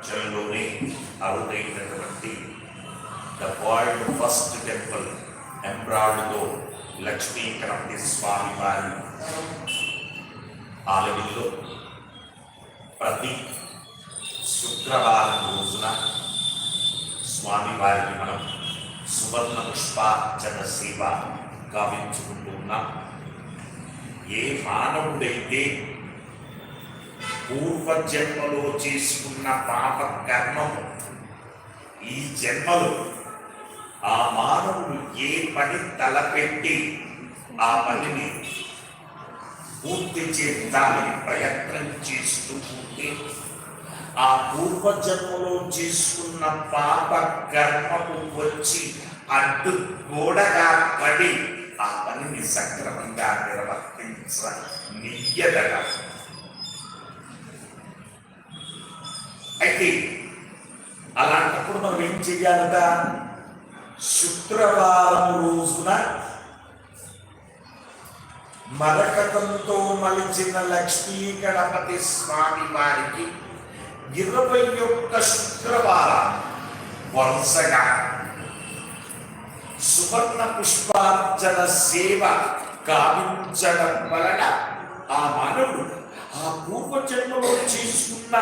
ప్రపంచంలోనే అరుదైనటువంటి the world first temple ఎంబ్రాయిడ్తో లక్ష్మీ గణపతి స్వామి వారి ఆలయంలో ప్రతి శుక్రవారం రోజున స్వామివారిని మనం సువర్ణ పుష్పార్చన సేవ గావించుకుంటున్నాం ఏ మానవుడైతే పూర్వజన్మలో చేసుకున్న పాప కర్మము. ఈ జన్మలో ఆ మానవుడు ఏ పని తలపెట్టి ఆ పనిని పూర్తి చేద్దామని ప్రయత్నం చేస్తూ ఉంటే ఆ పూర్వజన్మలో చేసుకున్న పాప కర్మకు వచ్చి అడ్డు గోడగా పడి ఆ పనిని సక్రమంగా నిర్వర్తించ నియ్యదగా అయితే అలాంటప్పుడు మనం ఏం చెయ్యాలట? శుక్రవారం రోజున మరకతంతో మలిచిన లక్ష్మీ గణపతి స్వామి వారికి ఇరవై ఒక్క శుక్రవారం వరుసగా సువర్ణ పుష్పార్చన సేవ గావించడం వలన ఆ మానవుడు ఆ పూర్వజన్మలో చేసుకున్న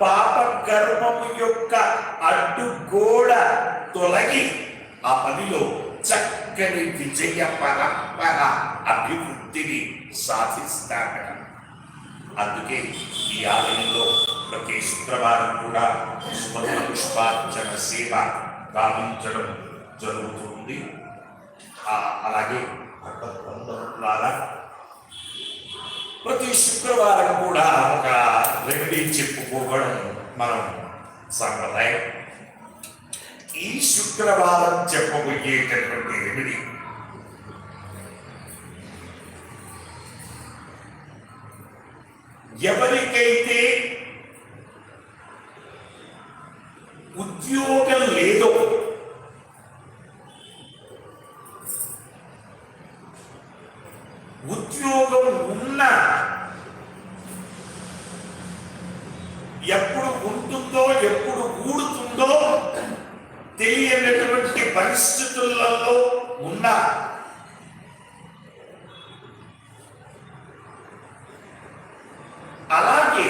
పాప కర్మము యొక్క అడ్డుగోడ తొలగి ఆ పనిలో చక్కని విజయ పరంపర అభివృద్ధిని సాధిస్తాడట అందుకే ఈ ఆలయంలో ప్రతి శుక్రవారం కూడా సువర్ణ పుష్పార్చన సేవ గావించడం జరుగుతుంది. అలాగే భగవద్ ప్రతి శుక్రవారం కూడా ఒక రెమెడీ చెప్పుకోవడం మనం సంప్రదాయం. ఈ శుక్రవారం చెప్పబోయేటటువంటి రెమెడీ ఎవరికైతే ఉద్యోగం లేదో ఉద్యోగం ఉన్న ఎప్పుడు ఉంటుందో ఎప్పుడు ఊడుతుందో తెలియనటువంటి పరిస్థితులలో ఉన్న అలాగే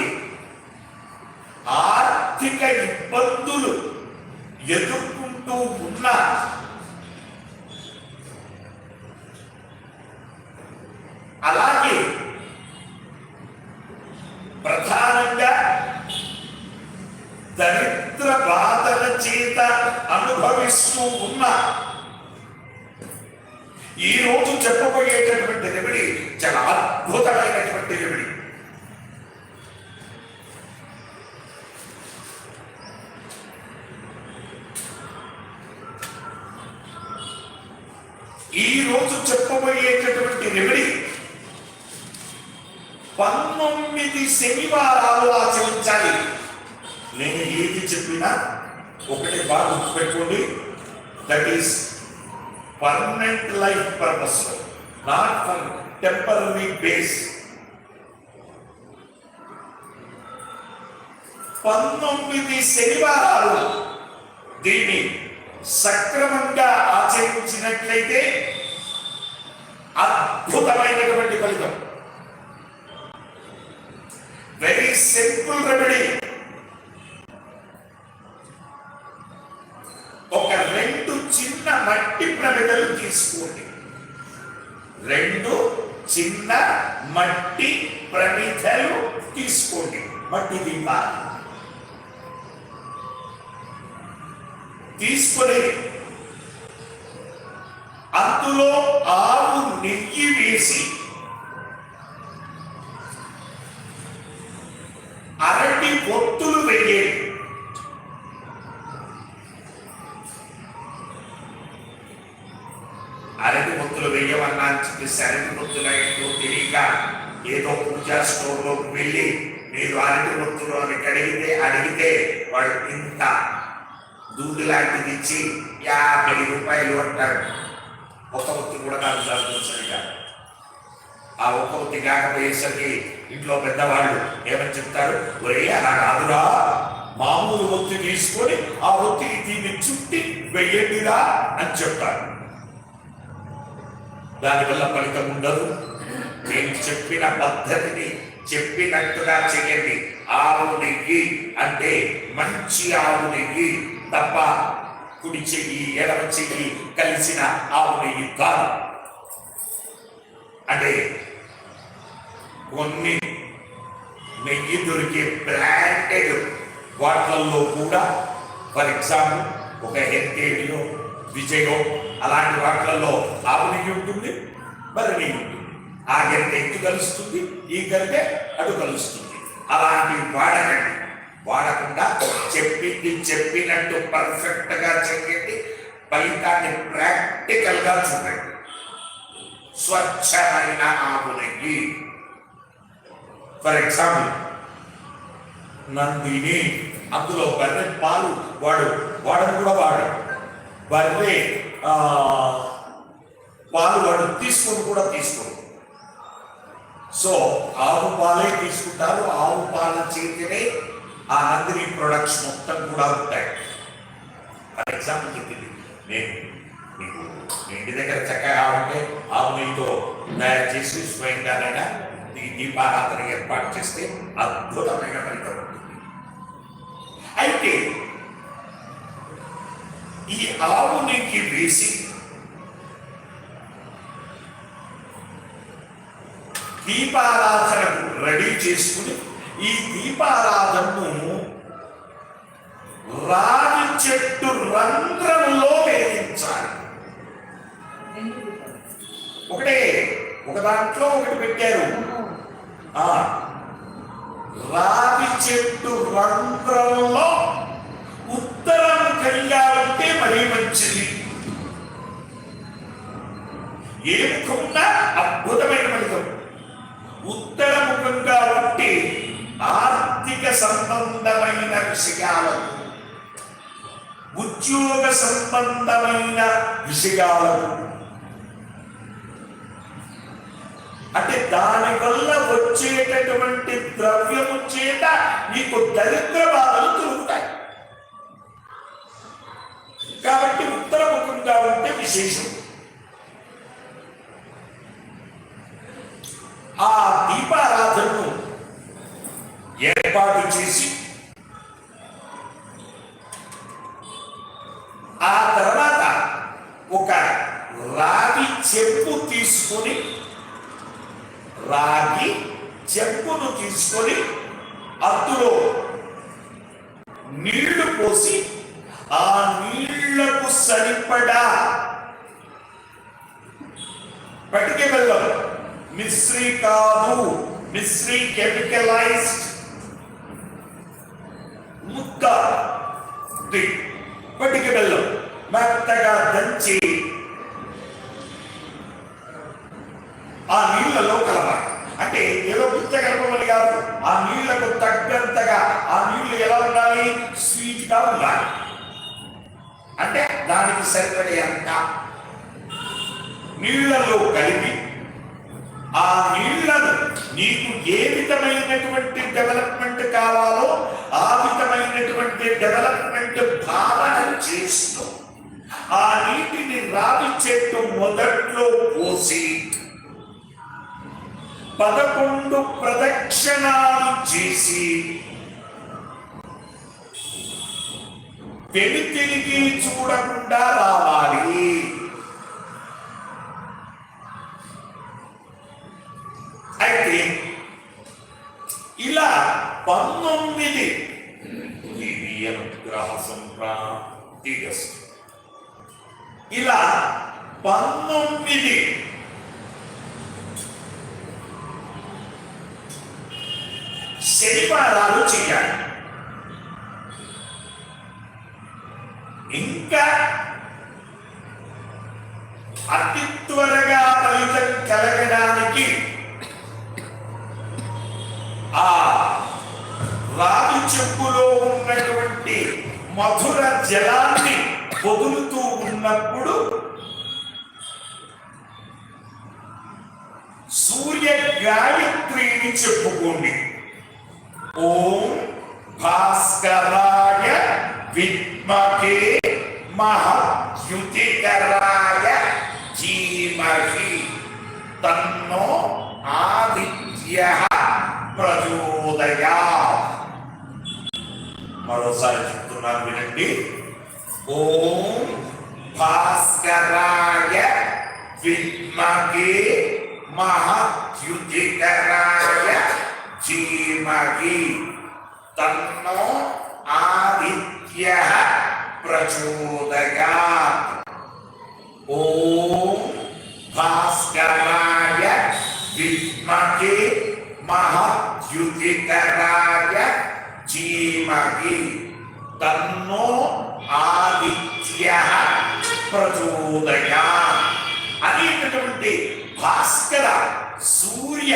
ఆర్థిక ఇబ్బందులు ఎదుర్కొంటూ ఉన్న అలాగే ప్రధానంగా దరిద్ర బాధల చేత అనుభవిస్తూ ఉన్న ఈ రోజు చెప్పబోయేటటువంటి రెమిడి చాలా అద్భుతమైనటువంటి రెమిడి. ఈ రోజు చెప్పబోయేటటువంటి రెమెడీ పంతొమ్మిది శనివారాలు ఆచరించాలి. నేను ఏది చెప్పినా ఒకటి బాగా గుర్తుపెట్టుకోండి. That is permanent life purpose not for temporary base పంతొమ్మిది శనివారాలు దీన్ని సక్రమంగా ఆచరించినట్లయితే అద్భుతమైనటువంటి ఫలితం. వెరీ సింపుల్ రెమెడీ ఒక రెండు చిన్న మట్టి ప్రమిదలు తీసుకోండి. రెండు చిన్న మట్టి ప్రమిదలు తీసుకోండి. మట్టి దీపాలు. తీసుకొని అందులో ఆవు నెయ్యి వేసి అరటి పొత్తులు వేయాలి అరటి పొత్తులు వెయ్యమన్నా చెప్పేసి అరటి ఒత్తులు ఏంటో తెలియక ఏదో పూజా స్టోర్లోకి వెళ్ళి మీరు అరటి పొత్తులు అని అడిగితే అడిగితే వాడు ఇంత దూది లాంటిది ఇచ్చి యాభై రూపాయలు అంటారు. ఒక ఒత్తి కూడా కాదు సార్ సరిగా ఆ ఒక్క ఒత్తి కాకపోయేసరికి ఇంట్లో పెద్దవాళ్ళు ఏమని చెప్తారు? ఒరే అలా కాదురా. మామూలు ఒత్తి తీసుకొని ఆ ఒత్తికి దీన్ని చుట్టి వెయ్యండిరా అని చెప్తారు. దానివల్ల ఫలితం ఉండదు. నేను చెప్పిన పద్ధతిని చెప్పినట్టుగా చేయండి ఆవు నెయ్యి అంటే మంచి ఆవు నెయ్యి. తప్ప కుడి చెయ్యి ఎడమ చెయ్యి కలిసిన ఆవు నెయ్యి కాదు. అంటే కొన్ని నెయ్యి దొరికే బ్రాండెడ్ వాటిల్లో కూడా ఫర్ ఎగ్జాంపుల్ ఒక హెరిటేజ్లో విజయో అలాంటి వాటిల్లో ఆవు నెయ్యి ఉంటుంది మరి నెయ్యి ఉంటుంది. ఆ గరిటె ఎత్తు కలుస్తుంది ఈ గరిటె అటు కలుస్తుంది. అలాంటివి వాడకండి. వాడకుండా చెప్పింది చెప్పినట్టు పర్ఫెక్ట్గా చెప్పింది ఫలితాన్ని ప్రాక్టికల్గా చూడండి. స్వచ్ఛమైన ఆవునయ్యి. ఫర్ ఎగ్జాంపుల్ నందిని అందులో బర్రె పాలు వాడు వాడని కూడా వాడు. బర్రె పాలు వాడు తీసుకొని కూడా తీసుకోడు. సో ఆవు పాలే తీసుకుంటారు ఆవు పాల చేతినే ఆ నందిని ప్రొడక్ట్స్ మొత్తం కూడా ఉంటాయి. ఫర్ ఎగ్జాంపుల్ చెప్పింది. నేను మీకు మీ ఇంటి దగ్గర చక్కగా ఉంటే ఆవు నీతో తయారు చేసి స్వయంగానైనా ఈ దీపారాధన ఏర్పాటు చేస్తే అద్భుతమైన ఫలితం ఉంటుంది. అయితే ఈ ఆవు నీకి వేసి దీపారాధనకు రెడీ చేసుకుని ఈ దీపారాధనను రాగి చెట్టు రంధ్రంలో వేయించాలి ఒకటే ఒక దాంట్లో ఒకటి పెట్టారు. ఆ రావి చెట్టు రంధ్రంలో ఉత్తరం కలిగాలంటే మరీ మంచిది. ఏ ముఖమున్నా అద్భుతమైన ఫలితం ఉత్తర ముఖంగా ఉంటే ఆర్థిక సంబంధమైన విషయాలకు ఉద్యోగ సంబంధమైన విషయాలకు అంటే దాని వల్ల వచ్చేటటువంటి ద్రవ్యము చేత నీకు దరిద్ర బాధలు తొలుగుతాయి కాబట్టి ఉత్తరముఖంగా ఉంటే విశేషం ఆ దీపారాధనను ఏర్పాటు చేసి ఆ తర్వాత ఒక రాగి చెప్పు తీసుకొని రాగి చెప్పును తీసుకొని అందులో నీళ్ళు పోసి ఆ నీళ్ళకు సరిపడా పటిక బెల్లం. మిశ్రీ కాదు మిశ్రీ కెమికలైజ్డ్ ముద్ద ది పటిక బెల్లం. మెత్తగా దంచి ఆ నీళ్ళలో కలవాలి అంటే ఏదో గుత్త కలపమని కాదు. ఆ నీళ్ళకు తగ్గంతగా ఆ నీళ్ళు ఎలా ఉండాలి? స్వీట్గా ఉండాలి. అంటే దానికి సరిపడే అంత నీళ్ళలో కలిపి ఆ నీళ్ళను నీకు ఏ విధమైనటువంటి డెవలప్మెంట్ కావాలో ఆ విధమైనటువంటి డెవలప్మెంట్ భావన చేస్తూ ఆ నీటిని రావి చెట్టు మొదట్లో పోసి పదకొండు ప్రదక్షిణాలు చేసి వెను తిరిగి చూడకుండా రావాలి. శనిపారాలు చేయాలి. ఇంకా అతి త్వరగా ఫలితం కలగడానికి ఆ రాగి చెప్పులో ఉన్నటువంటి మధుర జలాన్ని పొగులుతూ ఉన్నప్పుడు సూర్య గాయత్రిని చెప్పుకోండి. ఓం భాస్కరాయ విద్మకే మహద్యుతికరాయ ధీమహి. తన్నో ఆదిత్య ప్రచోదయా మరోసారి చెప్తున్నాను వినండి. ఓం భాస్కరాయ విద్మకే మహద్యుతికరాయ ధీమహి తన్నో ఆదిత్య ప్రచోదయాత్ ఓం భాస్కరాయ విద్మకే మహద్యుతికరాయ ధీమహి తన్నో ఆదిత్య ప్రచోదయాత్ అనేటటువంటి భాస్కర సూర్య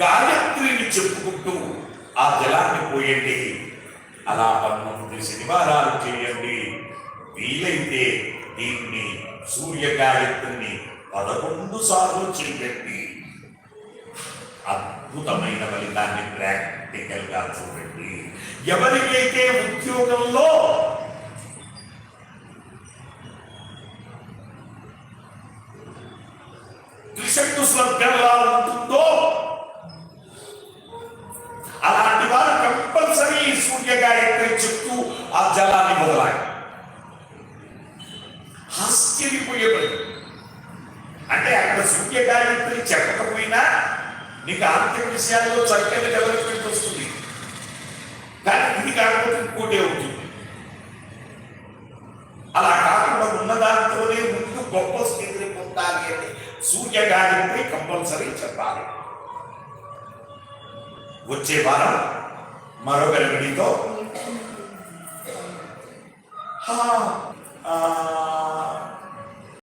గాయత్రిని చెప్పుకుంటూ ఆ జలాన్ని పోయండి. అలా పన్నెండు శనివారాలు చేయండి. వీలైతే దీన్ని సూర్య గాయత్రిని పదకొండు సార్లు చేయండి అద్భుతమైన ఫలితాన్ని ప్రాక్టికల్గా చూడండి. ఎవరికైతే ఉద్యోగంలో త్రిశక్తు స్వర్గంలా ఉంటుందో ఈ సూర్య గాయత్రి ఆ జలాన్ని మొదలాయి. ఆశ్చర్యపోయేవాడు. అంటే అక్కడ సూర్య గాయత్రి చెప్పకపోయినా నీకు ఆర్థిక విషయాల్లో చక్కని డెవలప్మెంట్ వస్తుంది. కానీ ఇది కాకపోతే ఇంకోటే అవుతుంది అలా కాకుండా ఉన్న దాంట్లోనే ముందు గొప్ప స్థితిని పొందాలి అంటే సూర్య గాయత్రి కంపల్సరీ చెప్పాలి. వచ్చే వారం మరొక రెమెడీతో హా, ఆ,